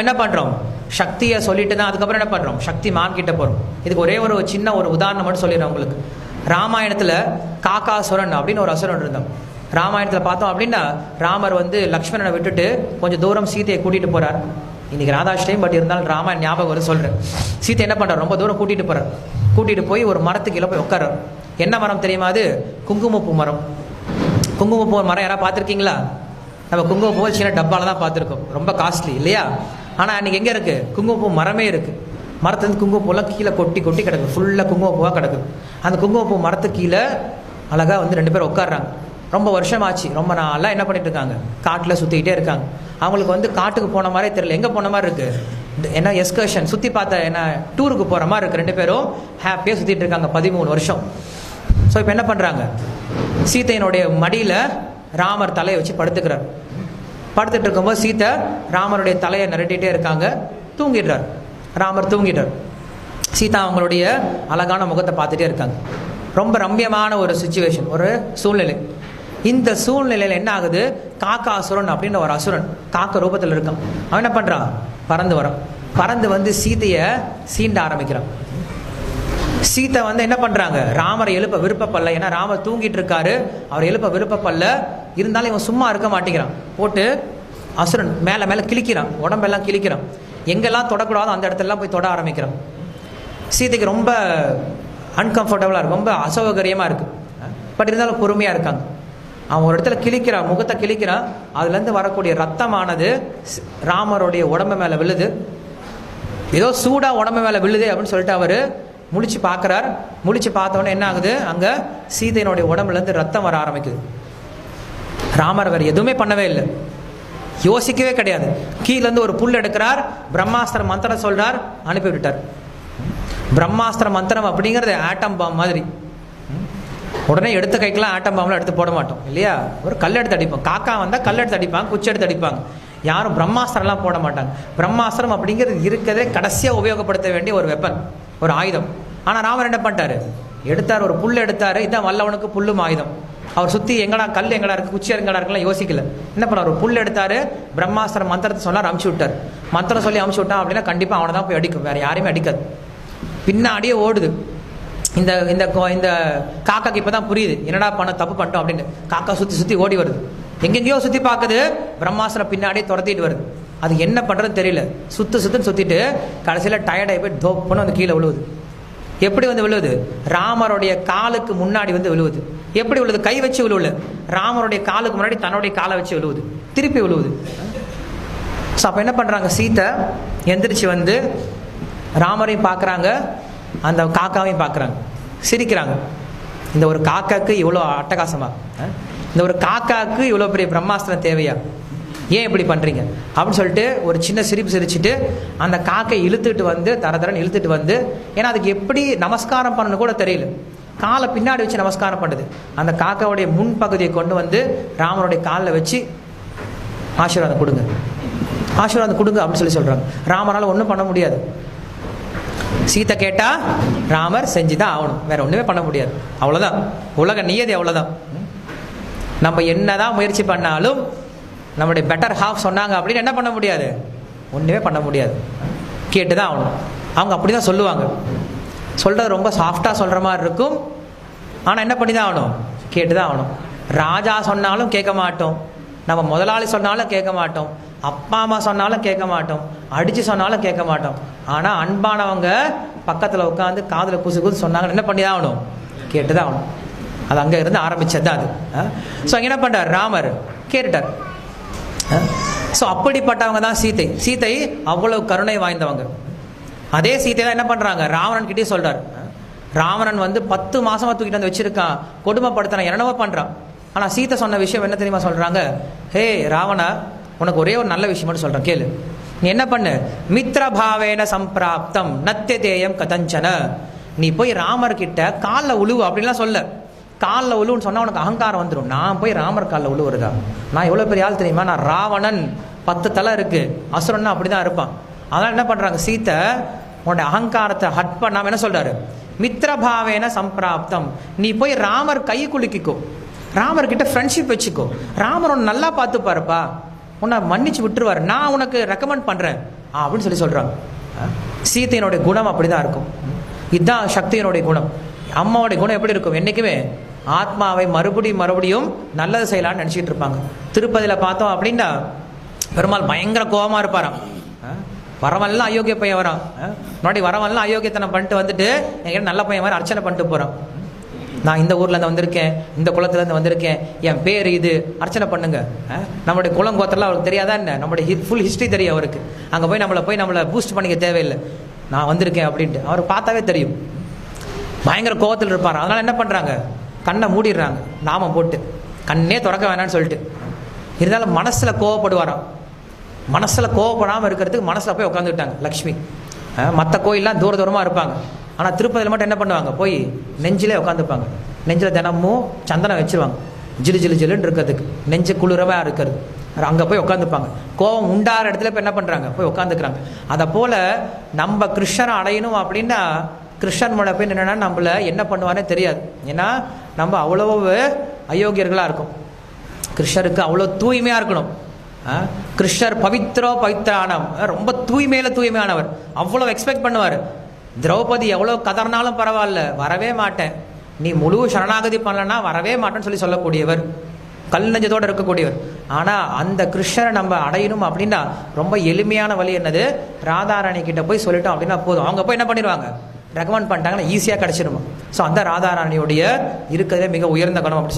என்ன பண்றோம்? சக்தியை சொல்லிட்டு தான் அதுக்கப்புறம் என்ன பண்றோம்? சக்தி மான் கிட்ட போறோம். இதுக்கு ஒரே ஒரு சின்ன ஒரு உதாரணம் மட்டும் சொல்லிடுறேன் உங்களுக்கு. ராமாயணத்துல காக்காசுரன் அப்படின்னு ஒரு அசுரன் இருந்தான் ராமாயணத்துல பார்த்தோம் அப்படின்னா ராமர் வந்து லக்ஷ்மணனை விட்டுட்டு கொஞ்சம் தூரம் சீதையை கூட்டிட்டு போறார். இன்னைக்கு ராதாஷ்டையும் பட் இருந்தாலும் ராமாயண் ஞாபகம் வரும் சொல்றேன். சீத்தை என்ன பண்றார்? ரொம்ப தூரம் கூட்டிட்டு போறார். கூட்டிட்டு போய் ஒரு மரத்துக்கு கீழே போய் உட்காரு என்ன மரம் தெரியுமா அது? குங்குமப்பூ மரம். குங்குமப்பூ மரம் யாராவது பார்த்துருக்கீங்களா? நம்ம குங்குமப்பூ சின்ன டப்பால தான் பார்த்துருக்கோம். ரொம்ப காஸ்ட்லி இல்லையா? ஆனால் அன்றைக்கி எங்கே இருக்குது குங்குமப்பூ மரமே இருக்குது மரத்துலேருந்து குங்குமப்பூலாம் கீழே கொட்டி கொட்டி கிடக்கு ஃபுல்லாக குங்குமப்பூவாக கிடக்குது. அந்த குங்குமப்பூ மரத்துக்கு கீழே அழகாக வந்து ரெண்டு பேரும் உட்காடுறாங்க ரொம்ப வருஷம் ஆச்சு ரொம்ப நாளாக என்ன பண்ணிட்டு இருக்காங்க? காட்டில் சுற்றிக்கிட்டே இருக்காங்க. அவங்களுக்கு வந்து காட்டுக்கு போன மாதிரியே தெரியல. எங்கே போன மாதிரி இருக்குது என்ன எஸ்கர்ஷன் சுற்றி பார்த்த என்ன டூருக்கு போகிற மாதிரி இருக்குது ரெண்டு பேரும் ஹாப்பியாக சுற்றிட்டு இருக்காங்க. பதிமூணு வருஷம். ஸோ இப்போ என்ன பண்ணுறாங்க சீதையினுடைய மடியில் ராமர் தலையை வச்சு படுத்துக்கிறார். படுத்துட்டு இருக்கும்போது சீதை ராமருடைய தலையை நிரட்டிகிட்டே இருக்காங்க. தூங்கிடுறார். ராமர் தூங்கிட்டார். சீதா அவங்களுடைய அழகான முகத்தை பார்த்துட்டே இருக்காங்க. ரொம்ப ரம்யமான ஒரு சுச்சுவேஷன் ஒரு சூழ்நிலை. இந்த சூழ்நிலையில் என்ன ஆகுது? காக்கா அசுரன் அப்படின்னு ஒரு அசுரன் காக்க ரூபத்தில் இருக்கான். அவன் என்ன பண்ணுறான் பறந்து வரான். பறந்து வந்து சீதையை சீண்ட ஆரம்பிக்கிறான். சீதை வந்து என்ன பண்ணுறாங்க ராமரை எழுப்ப விருப்பப்படல. ஏன்னா ராமர் தூங்கிட்டு இருக்காரு. அவர் எழுப்ப விருப்பப்படல. இருந்தாலும் இவன் சும்மா இருக்க மாட்டேங்கிறான். போட்டு அசுரன் மேலே மேலே கிழிக்கிறான். உடம்பெல்லாம் கிழிக்கிறான். எங்கெல்லாம் தொடக்கூடாதோ அந்த இடத்துலலாம் போய் தொட ஆரம்பிக்கிறான். சீதைக்கு ரொம்ப அன்கம்ஃபர்டபுளாக இருக்கு. ரொம்ப அசௌகரியமாக இருக்குது பட் இருந்தாலும் பொறுமையாக இருக்காங்க. அவன் ஒரு இடத்துல கிழிக்கிறான். முகத்தை கிழிக்கிறான். அதுலேருந்து வரக்கூடிய ரத்தமானது ராமருடைய உடம்பு மேலே விழுது. ஏதோ சூடாக உடம்பு மேலே விழுது அப்படின்னு சொல்லிட்டு அவர் முழிச்சு பார்க்குறார். முழிச்சு பார்த்த உடனே என்ன ஆகுது? அங்கே சீதையினுடைய உடம்புலேருந்து ரத்தம் வர ஆரம்பிக்குது. ராமர் வேறு எதுவுமே பண்ணவே இல்லை. யோசிக்கவே கிடையாது. கீழேருந்து ஒரு புல் எடுக்கிறார். பிரம்மாஸ்திர மந்திரம் சொல்கிறார் அனுப்பி விட்டார் பிரம்மாஸ்திர மந்திரம் அப்படிங்கிறது ஆட்டம் பாம் மாதிரி. உடனே எடுத்த கைக்கெல்லாம் ஆட்டம் பாம்லாம் எடுத்து போட மாட்டோம். இல்லையா? ஒரு கல் எடுத்து அடிப்போம். காக்கா வந்தால் கல் எடுத்து அடிப்பாங்க குச்சி எடுத்து அடிப்பாங்க. யாரும் பிரம்மாஸ்திரம்லாம் போட மாட்டாங்க. பிரம்மாஸ்திரம் அப்படிங்கிறது இருக்கிறதே கடைசியாக உபயோகப்படுத்த வேண்டிய ஒரு வெப்பன் ஒரு ஆயுதம். ஆனால் ராமர் என்ன பண்ணிட்டாரு? எடுத்தார் ஒரு புல் எடுத்தார். இதான் வல்லவனுக்கு புல்லும் ஆயுதம். அவர் சுற்றி எங்கடா கல் எங்கடா இருக்கு குச்சி எங்கடா இருக்குலாம் யோசிக்கல. என்ன பண்ணார் ஒரு புல் எடுத்தாரு பிரம்மாஸ்திர மந்திரத்தை சொன்னார் அமுச்சு விட்டார். மந்திரம் சொல்லி அமுச்சு விட்டான் அப்படின்னா கண்டிப்பாக அவனை தான் போய் அடிக்கும். வேற யாரையுமே அடிக்காது. பின்னாடியே ஓடுது. இந்த இந்த இந்த காக்காக்கு இப்பதான் புரியுது. என்னடா பண்ண தப்பு பண்ணிட்டோம் அப்படின்னு. காக்கா சுற்றி சுற்றி ஓடி வருது. எங்கெங்கேயோ சுற்றி பார்க்குது பிரம்மாஸ்திரம் பின்னாடியே துரத்திட்டு வருது. அது என்ன பண்ணுறதுன்னு தெரியல. சுற்று சுற்றுன்னு சுற்றிட்டு கடைசியில் டயர்டாகி போய் தோப்புன்னு வந்து கீழே விழுவுது. எப்படி வந்து விழுவுது? ராமருடைய காலுக்கு முன்னாடி வந்து விழுவுது. எப்படி உழுது கை வச்சு விழுவுல. ராமருடைய காலுக்கு முன்னாடி தன்னுடைய காலை வச்சு விழுவுது. திருப்பி விழுவுது. ஸோ அப்போ என்ன பண்ணுறாங்க சீத்தை எந்திரிச்சு வந்து ராமரையும் பார்க்குறாங்க அந்த காக்காவையும் பார்க்குறாங்க சிரிக்கிறாங்க. இந்த ஒரு காக்காக்கு இவ்வளோ அட்டகாசமா? இந்த ஒரு காக்காக்கு இவ்வளோ பெரிய பிரம்மாஸ்திரம் தேவையா? ஏன் இப்படி பண்ணுறீங்க அப்படின்னு சொல்லிட்டு ஒரு சின்ன சிரிப்பு சிரிச்சிட்டு அந்த காக்கை இழுத்துட்டு வந்து தர தரன்னு இழுத்துட்டு வந்து ஏன்னா அதுக்கு எப்படி நமஸ்காரம் பண்ணணும் கூட தெரியல. காலை பின்னாடி வச்சு நமஸ்காரம் பண்ணுது அந்த காக்காவுடைய முன்பகுதியை கொண்டு வந்து ராமனுடைய காலில் வச்சு ஆசீர்வாதம் கொடுங்க. ஆசீர்வாதம் கொடுங்க அப்படின்னு சொல்லி சொல்கிறாங்க ராமனால் ஒன்றும் பண்ண முடியாது. சீத்தை கேட்டா ராமர் செஞ்சுதான் ஆகணும். வேற ஒண்ணுமே பண்ண முடியாது. அவ்வளவுதான். உலக நியதி அவ்வளவுதான். நம்ம என்னதான் முயற்சி பண்ணாலும் நம்மளுடைய பெட்டர் ஹாஃப் சொன்னாங்க அப்படின்னு என்ன பண்ண முடியாது? ஒண்ணுமே பண்ண முடியாது. கேட்டு தான் ஆகணும். அவங்க அப்படி தான் சொல்லுவாங்க. சொல்கிறது ரொம்ப சாஃப்டாக சொல்கிற மாதிரி இருக்கும். ஆனால் என்ன பண்ணி தான் ஆகணும்? கேட்டு தான் ஆகணும். ராஜா சொன்னாலும் கேட்க மாட்டோம். நம்ம முதலாளி சொன்னாலும் கேட்க மாட்டோம். அப்பா அம்மா சொன்னாலும் கேட்க மாட்டோம். அடித்து சொன்னாலும் கேட்க மாட்டோம். ஆனால் அன்பானவங்க பக்கத்தில் உட்காந்து காதில் குசு குசு சொன்னாங்க என்ன பண்ணி தான் ஆகணும்? கேட்டு தான் ஆகணும். அது அங்கே இருந்து ஆரம்பித்தது தான் அது ஸோ என்ன பண்ணுறார் ராமர். கேட்டுட்டார். ஸோ அப்படிப்பட்டவங்க தான் சீத்தை. சீத்தை அவ்வளவு கருணை வாய்ந்தவங்க. அதே சீதை தான் என்ன பண்ணுறாங்க ராவணன் கிட்டே சொல்கிறார் ராவணன் வந்து பத்து மாதமாக தூக்கிட்டு வந்து வச்சுருக்கான் கொடுமைப்படுத்துறான் என்னவோ பண்ணுறான் ஆனால் சீதை சொன்ன விஷயம் என்ன தெரியுமா சொல்கிறாங்க ஹே ராவணா உனக்கு ஒரே ஒரு நல்ல விஷயம் மட்டும் சொல்கிறேன் கேளு. நீ என்ன பண்ணு? மித்ரபாவேன சம்பிராப்தம் நத்தியதேயம் கதஞ்சன. நீ போய் ராமர் கிட்ட காலில் உழுவு அப்படின்லாம் சொல்ல. காலில் உழுவுன்னு சொன்னால் உனக்கு அகங்காரம் வந்துடும் நான் போய் ராமர் காலில் உழுவுறதா? நான் எவ்வளோ பெரிய ஆள் தெரியுமா? நான் ராவணன். பத்து தலை இருக்குது அசுரன்னா அப்படிதான் இருப்பான். அதனால் என்ன பண்ணுறாங்க சீத்தை உன்னுடைய அகங்காரத்தை ஹட் பண்ணாம என்ன சொல்கிறாரு மித்திரபாவேன சம்பிராப்தம். நீ போய் ராமர் கை குலுக்கிக்கோ. ராமர் கிட்ட ஃப்ரெண்ட்ஷிப் வச்சுக்கோ. ராமர் உன்னை நல்லா பார்த்துப்பாருப்பா. உன்னை மன்னிச்சு விட்டுருவாரு. நான் உனக்கு ரெக்கமெண்ட் பண்ணுறேன் அப்படின்னு சொல்லி சொல்கிறாங்க சீத்தையினுடைய குணம் அப்படி தான் இருக்கும். இதுதான் சக்தியினுடைய குணம். அம்மாவுடைய குணம் எப்படி இருக்கும்? என்றைக்குமே ஆத்மாவை மறுபடியும் மறுபடியும் நல்லது செய்யலான்னு நினச்சிக்கிட்டு இருப்பாங்க. திருப்பதியில் பார்த்தோம் அப்படின்னா பெருமாள் பயங்கர கோபமாக இருப்பாராம். வரவெல்லாம் அயோக்கிய பையன் வரான். ஆ? முன்னாடி வரவன்லாம் அயோக்கியத்தனம் பண்ணிட்டு வந்துட்டு என்கிட்ட நல்ல பையன் மாதிரி அர்ச்சனை பண்ணிட்டு போகிறான் நான் இந்த ஊரில் இருந்து வந்திருக்கேன் இந்த குளத்துல இருந்து வந்திருக்கேன் என் பேர் இது அர்ச்சனை பண்ணுங்க. ஆ? நம்மளுடைய குளம் கோத்திரலாம் அவருக்கு தெரியாதா என்ன? நம்மளுடைய ஃபுல் ஹிஸ்ட்ரி தெரியும் அவருக்கு. அங்கே போய் நம்மளை போய் நம்மளை பூஸ்ட் பண்ணிக்க தேவையில்லை. நான் வந்திருக்கேன் அப்படின்ட்டு. அவர் பார்த்தாவே தெரியும். பயங்கர கோவத்தில் இருப்பார். அதனால் என்ன பண்ணுறாங்க கண்ணை மூடிடுறாங்க. நாமம் போட்டு. கண்ணே திறக்க வேணாம்னு சொல்லிட்டு. இருந்தாலும் மனசில் கோவப்படுவாராம். மனசில் கோவப்படாமல் இருக்கிறதுக்கு மனசில் போய் உட்காந்துக்கிட்டாங்க லக்ஷ்மி. மற்ற கோயில்லாம் தூர தூரமாக இருப்பாங்க. ஆனால் திருப்பதியில் மட்டும் என்ன பண்ணுவாங்க? போய் நெஞ்சிலே உட்காந்துப்பாங்க நெஞ்சில் தினமும் சந்தனம் வச்சிருவாங்க. ஜிலு ஜிலு ஜிலுன்னு இருக்கிறதுக்கு. நெஞ்சு குளிரவாக இருக்கிறது. அங்கே போய் உட்காந்துப்பாங்க கோவம் உண்டார இடத்துல இப்போ என்ன பண்ணுறாங்க போய் உட்காந்துக்கிறாங்க அதை போல் நம்ம கிருஷ்ணரை அடையணும் அப்படின்னா கிருஷ்ணன் மூலம் போய் என்னன்னா நம்மள என்ன பண்ணுவானே தெரியாது. ஏன்னா நம்ம அவ்வளோ அயோக்கியர்களாக இருக்கும். கிருஷ்ணருக்கு அவ்வளோ தூய்மையாக இருக்கணும். கிருஷ்ணர் பவித்ரோ பவித்ரானம். ரொம்ப தூய்மையில தூய்மையானவர். அவ்வளோ எக்ஸ்பெக்ட் பண்ணுவார். திரௌபதி எவ்வளோ கதறினாலும் பரவாயில்ல. வரவே மாட்டேன். நீ முழு சரணாகதி பண்ணலன்னா வரவே மாட்டேன்னு சொல்லி சொல்லக்கூடியவர். கல் நெஞ்சத்தோடு இருக்கக்கூடியவர். ஆனால் அந்த கிருஷ்ணரை நம்ம அடையணும் அப்படின்னா ரொம்ப எளிமையான வழி என்னது? ராதாராணி கிட்ட போய் சொல்லிட்டோம் அப்படின்னா போதும். அவங்க போய் என்ன பண்ணிடுவாங்க? ரெக்கமெண்ட் பண்ணிட்டாங்கன்னா ஈஸியாக கிடச்சிருமா? ஸோ அந்த ராதாராணியுடைய இருக்கிறதே மிக உயர்ந்த குணம் அப்படி